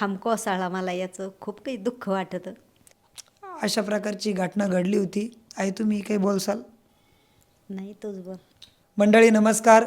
खाम कोसळला मला याचं खूप काही दुःख वाटतं. अशा प्रकारची घटना घडली होती. आई तुम्ही काही बोलसाल? नाही तोच बोल. मंडळी नमस्कार.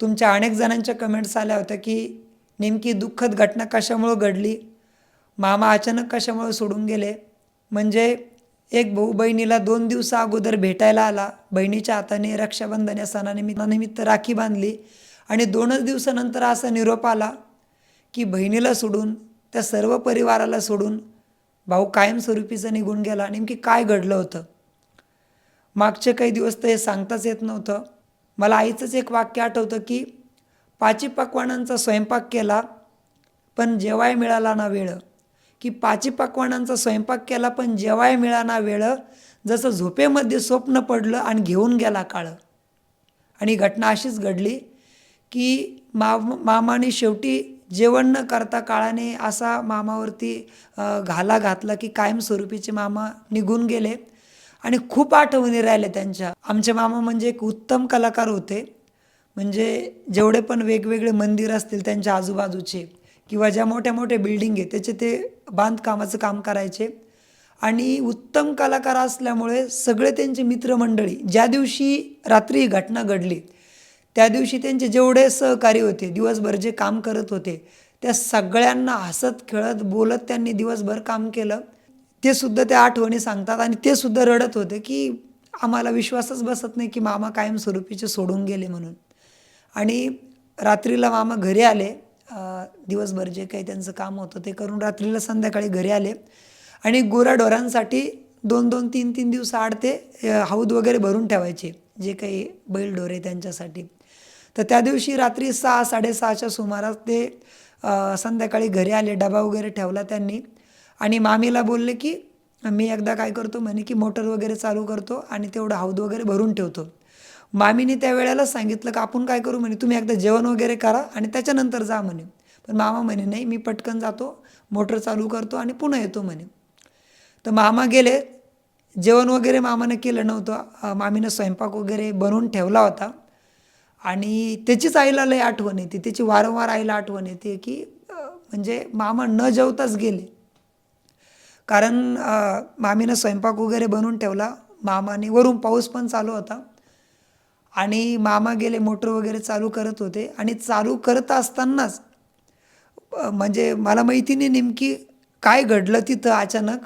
तुमच्या अनेक जणांच्या कमेंट्स आल्या होत्या की नेमकी दुःखद घटना कशामुळं घडली? मामा अचानक कशामुळं सोडून गेले? म्हणजे एक भाऊ बहिणीला दोन दिवसा अगोदर भेटायला आला. बहिणीच्या हाताने रक्षाबंधन या सणानिमित्त निमित्त राखी बांधली आणि दोनच दिवसानंतर असा निरोप आला की बहिणीला सोडून त्या सर्व परिवाराला सोडून भाऊ कायमस्वरूपीचं निघून गेला. नेमकी काय घडलं होतं? मागचे काही दिवस तर हे सांगताच येत नव्हतं. मला आईचंच एक वाक्य आठवतं की पाची पकवानांचा स्वयंपाक केला पण जेवाय मिळाला ना वेळ. की पाची पकवानांचा स्वयंपाक केला पण जेवाय मिळाना वेळ जसं झोपेमध्ये स्वप्न पडलं आणि घेऊन गेला काळं. आणि घटना अशीच घडली की माव मामाने शेवटी जेवण न करता काळाने असा मामावरती घाला घातला की कायमस्वरूपीचे मामा निघून गेले आणि खूप आठवणी राहिल्या त्यांच्या. आमचे मामा म्हणजे एक उत्तम कलाकार होते. म्हणजे जेवढे पण वेगवेगळे मंदिर असतील त्यांच्या आजूबाजूचे किंवा ज्या मोठ्या मोठ्या बिल्डिंग आहे त्याचे ते बांधकामाचं काम करायचे. आणि उत्तम कलाकार असल्यामुळे सगळे त्यांचे मित्रमंडळी ज्या दिवशी रात्री ही घटना घडली त्या दिवशी त्यांचे जेवढे सहकारी होते दिवसभर जे काम करत होते त्या सगळ्यांना हसत खेळत बोलत त्यांनी दिवसभर काम केलं. ते सुद्धा त्या आठवणी सांगतात आणि ते सुद्धा रडत होते की आम्हाला विश्वासच बसत नाही की मामा कायमस्वरूपीचे सोडून गेले म्हणून. आणि रात्रीला मामा घरी आले. दिवसभर जे काही त्यांचं काम होतं ते करून रात्रीला संध्याकाळी घरी आले. आणि गोराढोरांसाठी दोन दोन तीन तीन दिवस आड ते हौद वगैरे भरून ठेवायचे. जे काही बैलढोरे त्यांच्यासाठी. तर त्या दिवशी रात्री सहा साडेसहाच्या सुमारास ते संध्याकाळी घरी आले डबा वगैरे ठेवला त्यांनी. आणि मामीला बोलले की मी एकदा काय करतो? म्हणे की मोटर वगैरे चालू करतो आणि तेवढं हौद वगैरे भरून ठेवतो. मामीने त्या वेळेला सांगितलं की आपण काय करू? म्हणे तुम्ही एकदा जेवण वगैरे करा आणि त्याच्यानंतर जा म्हणे. पण मामा म्हणे नाही मी पटकन जातो मोटर चालू करतो आणि पुन्हा येतो म्हणे. तर मामा गेले जेवण वगैरे मामानं केलं नव्हतं. मामीनं स्वयंपाक वगैरे बनवून ठेवला होता. आणि त्याचीच आईला लय आठवण येते. त्याची वारंवार आईला आठवण येते की म्हणजे मामा न जेवताच गेले. कारण मामीनं स्वयंपाक वगैरे बनवून ठेवला. मामाने वरून पाऊस पण चालू होता. आणि मामा गेले मोटर वगैरे चालू करत होते. आणि चालू करत असतानाच म्हणजे मला माहिती नाही नेमकी काय घडलं तिथं अचानक.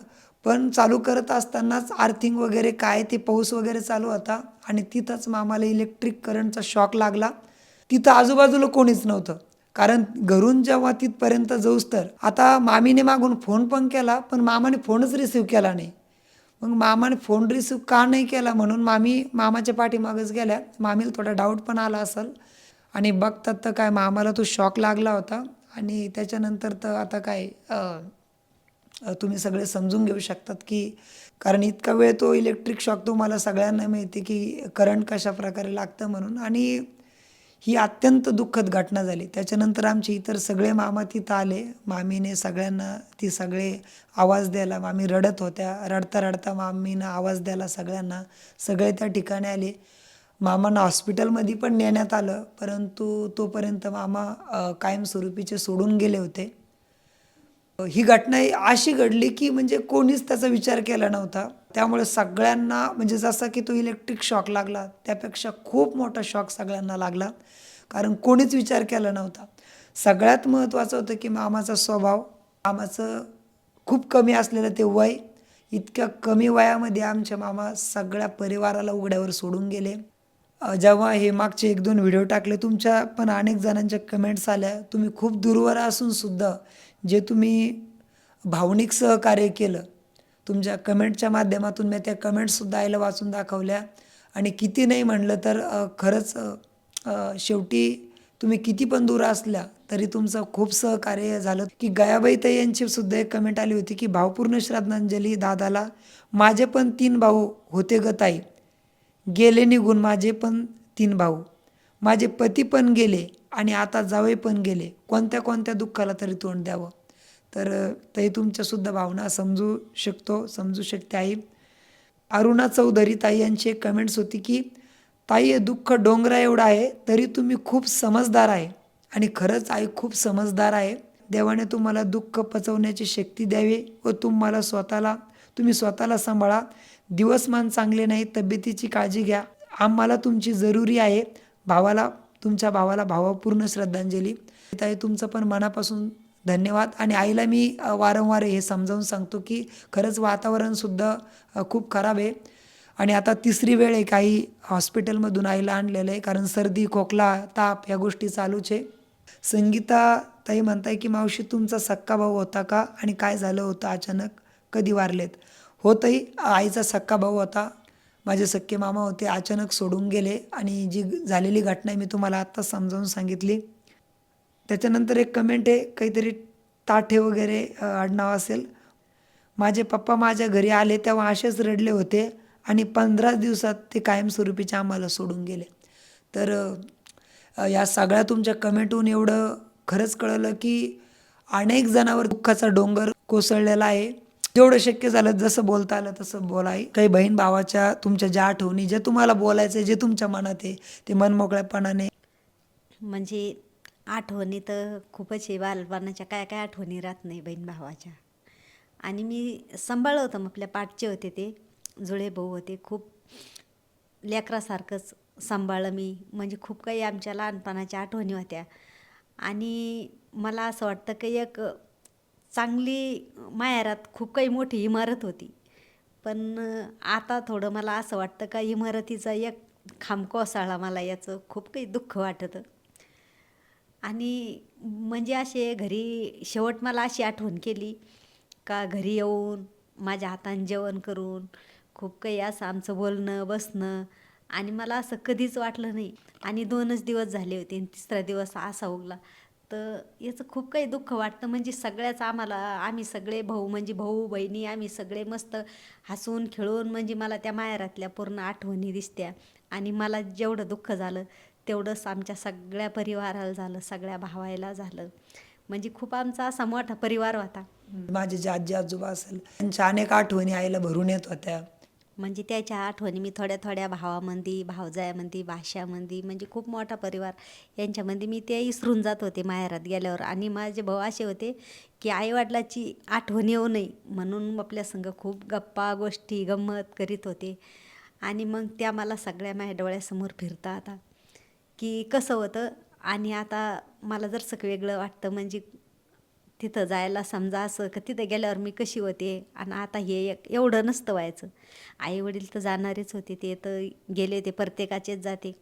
पण चालू करत असतानाच आर्थिंग वगैरे काय ते पाऊस वगैरे चालू होता आणि तिथंच मामाला इलेक्ट्रिक करंटचा शॉक लागला. तिथं आजूबाजूला कोणीच नव्हतं. कारण घरून जेव्हा तिथपर्यंत जाऊस तर आता मामीने मागून फोन पण केला पण मामाने फोनच रिसिव्ह केला नाही. मग मामाने फोन रिसिव्ह का नाही केला म्हणून मामी मामाच्या पाठीमागच गेल्या. मामीला थोडा डाऊट पण आला असेल. आणि बघतात तर काय मामाला तो शॉक लागला होता. आणि त्याच्यानंतर तर आता काय तुम्ही सगळे समजून घेऊ शकतात की कारण इतका वेळ तो इलेक्ट्रिक शॉक तुम्हाला सगळ्यांना मिळते की करंट कशा प्रकारे लागतं म्हणून. आणि ही अत्यंत दुःखद घटना झाली. त्याच्यानंतर आमचे इतर सगळे मामा तिथं आले. मामीने सगळ्यांना ती सगळे आवाज द्यायला मामी रडत होत्या. रडता रडता मामीनं आवाज द्यायला सगळ्यांना सगळे त्या ठिकाणी आले. मामांना हॉस्पिटलमध्ये पण नेण्यात आलं. परंतु तोपर्यंत मामा कायमस्वरूपीचे सोडून गेले होते. ही घटना ही अशी घडली की म्हणजे कोणीच त्याचा विचार केला नव्हता. त्यामुळे सगळ्यांना म्हणजे जसा की तो इलेक्ट्रिक शॉक लागला त्यापेक्षा खूप मोठा शॉक सगळ्यांना लागला. कारण कोणीच विचार केला नव्हता. सगळ्यात महत्त्वाचं होतं की मामाचा स्वभाव मामाचं खूप कमी असलेलं ते वय इतक्या कमी वयामध्ये आमच्या मामा सगळ्या परिवाराला उघड्यावर सोडून गेले. जेव्हा हे मागचे एक दोन व्हिडिओ टाकले तुमच्या पण अनेक जणांच्या कमेंट्स आल्या. तुम्ही खूप दूरवर असून सुद्धा जे तुम्ही भावनिक सहकार्य केलं तुमच्या कमेंटच्या माध्यमातून मी त्या कमेंट्ससुद्धा आईला वाचून दाखवल्या. आणि किती नाही म्हणलं तर खरंच शेवटी तुम्ही किती पण दूर असल्या तरी तुमचं खूप सहकार्य झालं. की गयाबाई ताई यांची सुद्धा एक कमेंट आली होती की भावपूर्ण श्रद्धांजली दादाला. माझे पण तीन भाऊ होते ग ताई. गेले निघून माझे पण तीन भाऊ. माझे पती पण गेले आणि आता जावई पण गेले. कोणत्या कोणत्या दुःखाला तरी तोंड द्यावं? तर तरी तुमच्यासुद्धा भावना समजू शकतो समजू शकते आई. अरुणा चौधरी ताई यांची एक कमेंट्स होती की ताई हे दुःख डोंगरा एवढं आहे तरी तुम्ही खूप समजदार आहे. आणि खरंच आई खूप समजदार आहे. देवाने तुम्हाला दुःख पचवण्याची शक्ती द्यावी व तुम्हाला स्वतःला तुम्ही स्वतःला सांभाळा. दिवसमान चांगले नाही तब्येतीची काळजी घ्या. आम्हाला तुमची जरुरी आहे. भावाला तुमच्या भावाला भावपूर्ण श्रद्धांजली. ताई तुमचं पण मनापासून धन्यवाद. आणि आईला मी वारंवार हे समजावून सांगतो की खरंच वातावरणसुद्धा खूप खराब आहे. आणि आता तिसरी वेळ आहे काही हॉस्पिटलमधून आईला आणलेलं आहे कारण सर्दी खोकला ताप या गोष्टी चालूच आहे. संगीता ताई म्हणताय की मावशी तुमचा सक्का भाऊ होता का? आणि काय झालं होतं अचानक? कधी वारलेत? होतही आईचा सक्का भाऊ होता. माझे सक्के मामा होते अचानक सोडून गेले आणि जी झालेली घटना आहे मी तुम्हाला आत्ताच समजावून सांगितली. त्याच्यानंतर एक कमेंट आहे काहीतरी ताठे वगैरे आडनाव असेल. माझे पप्पा माझ्या घरी आले तेव्हा असेच रडले होते आणि पंधरा दिवसात ते कायमस्वरूपीचे आम्हाला सोडून गेले. तर या सगळ्या तुमच्या कमेंटहून एवढं खरंच कळलं की अनेक जणांवर दुःखाचा डोंगर कोसळलेला आहे. जेवढं शक्य झालं जसं बोलता आलं तसं बोलाय काही बहीण भावाच्या तुमच्या ज्या आठवणी जे तुम्हाला बोलायचं जे तुमच्या मनात आहे ते मनमोकळ्यापणाने. म्हणजे आठवणी तर खूपच आहे बालपणाच्या काय काय आठवणी राहत नाही बहीण भावाच्या. आणि मी सांभाळलं होतं मग आपल्या पाठचे होते ते जुळे भाऊ होते खूप लेकरासारखंच सांभाळलं मी. म्हणजे खूप काही आमच्या लहानपणाच्या आठवणी होत्या. आणि मला असं वाटतं की एक चांगली माहेरात खूप काही मोठी इमारत होती. पण आता थोडं मला असं वाटतं का इमारतीचा एक खांब कोसळला मला याचं खूप काही दुःख वाटतं. आणि म्हणजे असे घरी शेवट मला अशी आठवण केली का घरी येऊन माझ्या हाताने जेवण करून खूप काही असं आमचं बोलणं बसणं आणि मला असं कधीच वाटलं नाही. आणि दोनच दिवस झाले होते आणि तिसरा दिवस असा उगला. तर याचं खूप काही दुःख वाटतं. म्हणजे सगळ्याच आम्हाला आम्ही सगळे भाऊ म्हणजे भाऊ बहिणी आम्ही सगळे मस्त हसून खेळून म्हणजे मला त्या माहेरातल्या पूर्ण आठवणी दिसत्या. आणि मला जेवढं दुःख झालं तेवढंच आमच्या सगळ्या परिवाराला झालं सगळ्या भावायला झालं. म्हणजे खूप आमचा असा मोठा परिवार होता. माझे जे आजी आजोबा असेल त्यांच्या अनेक आठवणी आईला भरून येत होत्या. म्हणजे त्याच्या आठवणी मी थोड्या थोड्या भावामध्ये भावजायामध्ये भाषामध्ये म्हणजे खूप मोठा परिवार यांच्यामध्ये मी ते इसरून जात होते माहेरात गेल्यावर. आणि माझे भाऊ असे होते की आईवडिलाची आठवण येऊ नये म्हणून आपल्या संग खूप गप्पा गोष्टी गंमत करीत होते. आणि मग त्या मला सगळ्या माझ्या डोळ्यासमोर फिरता आता. की कसं होतं आणि आता मला जर वेगळं वाटतं म्हणजे तिथं जायला समजा असं का तिथं गेल्यावर मी कशी होते? आणि आता हे एक एवढं नसतं व्हायचं. आई वडील तर जाणारेच होते ते तर गेले ते प्रत्येकाचेच जाते.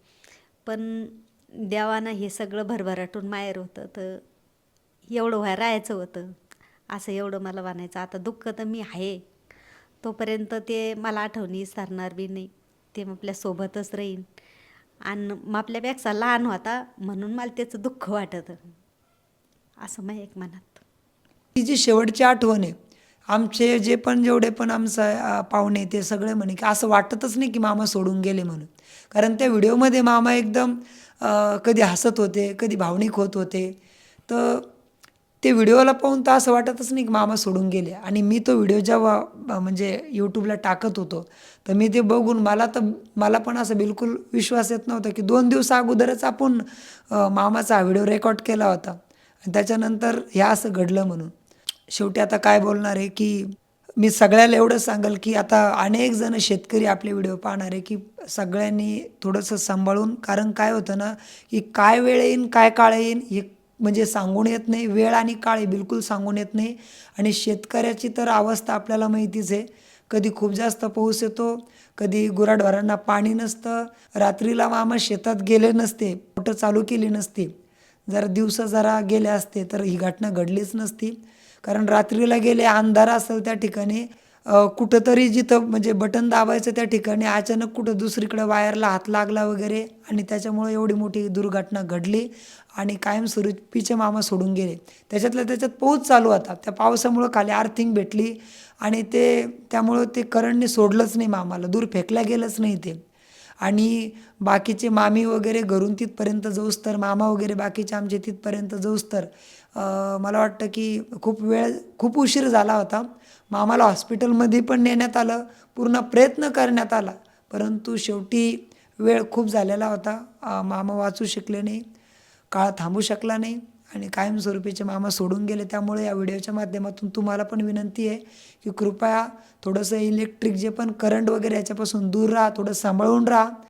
पण देवानं हे सगळं भरभराटून माहेर होतं तर एवढं व्हाय राहायचं होतं. असं एवढं मला म्हणायचं. आता दुःख तर मी आहे. तोपर्यंत ते मला आठवणी विसरणार बी नाही. ते मग आपल्यासोबतच राहीन. आणि मग आपल्यापेक्षा लहान होता म्हणून मला त्याचं दुःख वाटतं. असं मग एक मनात. ती जी शेवटची आठवण आहे. आमचे जे पण जेवढे पण आमचं पाहुणे ते सगळे म्हणे की असं वाटतच नाही की मामा सोडून गेले म्हणून. कारण त्या व्हिडिओमध्ये मामा एकदम कधी हसत होते कधी भावनिक होत होते. तर ते व्हिडिओला पाहून तर असं वाटतच नाही की मामा सोडून गेले. आणि मी तो व्हिडिओ जेव्हा म्हणजे यूट्यूबला टाकत होतो तर मी ते बघून मला तर मला पण असं बिलकुल विश्वास येत नव्हता की दोन दिवस अगोदरच आपण मामाचा हा व्हिडिओ रेकॉर्ड केला होता. आणि त्याच्यानंतर ह्या असं घडलं म्हणून. शेवटी आता काय बोलणार आहे की मी सगळ्याला एवढं सांगेल की आता अनेक जण शेतकरी आपले व्हिडिओ पाहणार आहे की सगळ्यांनी थोडंसं सांभाळून कारण काय होतं ना की काय वेळ येईन काय काळ येईन हे म्हणजे सांगून येत नाही वेळ आणि काळ हे बिलकुल सांगून येत नाही. आणि शेतकऱ्याची तर अवस्था आपल्याला माहितीच आहे. कधी खूप जास्त पाऊस येतो कधी गुराढोरांना पाणी नसतं रात्रीला मामा शेतात गेले नसते मोटर चालू केली नसती. जर दिवसं जरा गेले असते तर ही घटना घडलीच नसती. कारण रात्रीला गेले अंधार असेल त्या ठिकाणी कुठंतरी जिथं म्हणजे बटन दाबायचं त्या ठिकाणी अचानक कुठं दुसरीकडं वायरला हात लागला वगैरे आणि त्याच्यामुळे एवढी मोठी दुर्घटना घडली आणि कायमस्वरूपीचे मामा सोडून गेले. त्याच्यातल्या त्याच्यात पाऊस चालू होता. त्या पावसामुळं खाली आर्थिंग भेटली आणि ते त्यामुळं ते करंटने सोडलंच नाही मामाला दूर फेकल्या गेलंच नाही ते. आणि बाकीचे मामी वगैरे घरून तिथपर्यंत जाऊस तर मामा वगैरे बाकीचे आमचे तिथपर्यंत जाऊस तर मला वाटतं की खूप वेळ खूप उशीर झाला होता. मामाला हॉस्पिटलमध्ये पण नेण्यात आलं पूर्ण प्रयत्न करण्यात आला परंतु शेवटी वेळ खूप झालेला होता. मामा वाचू शकले नाही काळ थांबू शकला नाही आणि कायमस्वरूपीचे मामा सोडून गेले. त्यामुळे या व्हिडिओच्या माध्यमातून तुम्हाला पण विनंती आहे की कृपया थोडंसं इलेक्ट्रिक जे पण करंट वगैरे याच्यापासून दूर राहा थोडं सांभाळून राहा.